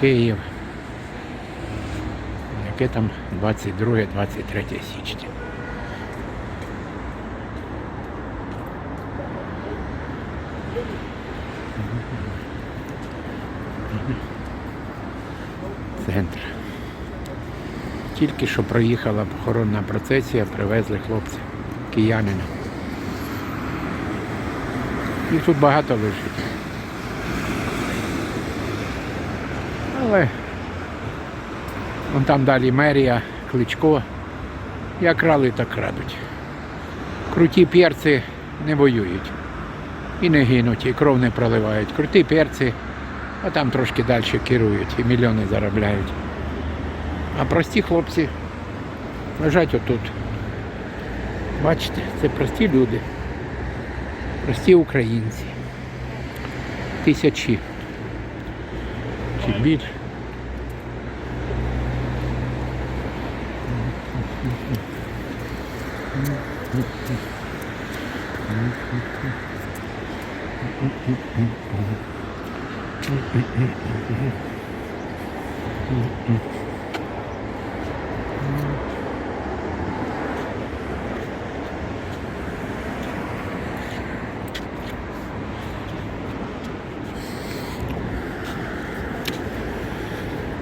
Київ. Яке там 22-23 січня. Центр. Тільки що проїхала похоронна процесія, привезли хлопця, киянина. Їх тут багато лежить. Але вон там далі мерія, кличко. Як крали, так крадуть. Круті перці не воюють. І не гинуть, і кров не проливають. Круті перці, а там трошки далі керують і мільйони заробляють. А прості хлопці лежать отут. Бачите, це прості люди. Прості українці. Тисячі. Чи більше.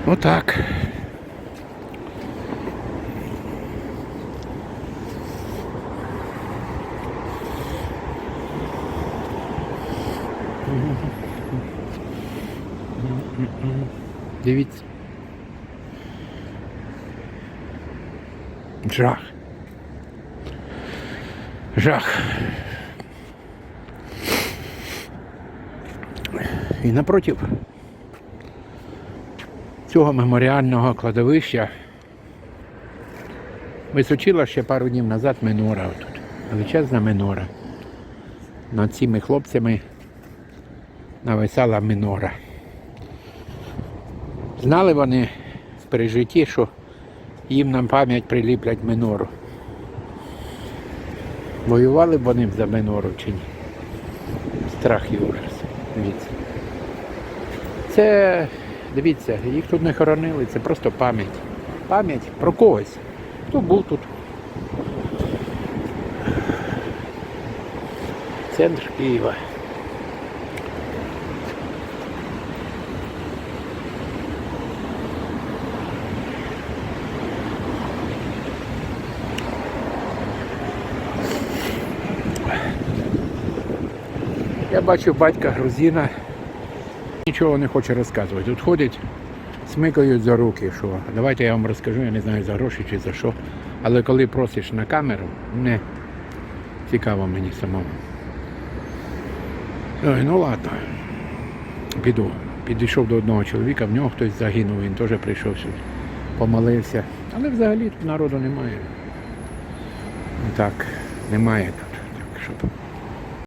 Отак. Дивіться. Жах. Жах. І напротив цього меморіального кладовища височила ще пару днів назад минора отут. Величезна минора. Над цими хлопцями нависала минора. Знали вони в пережитті, що їм на пам'ять приліплять минору. Воювали б вони за минору чи ні? Страх і ужас. Це, дивіться, їх тут не хоронили, це просто пам'ять. Пам'ять про когось. Хто був тут? Центр Києва. Я бачу батька грузина, нічого не хоче розказувати. Тут ходять, смикають за руки, що давайте я вам розкажу, я не знаю за гроші чи за що. Але коли просиш на камеру, не цікаво мені самому. Ой, ну ладно, піду. Підійшов до одного чоловіка, в нього хтось загинув, він теж прийшов сюди, помолився. Але взагалі тут народу немає. Так, немає тут. Так, щоб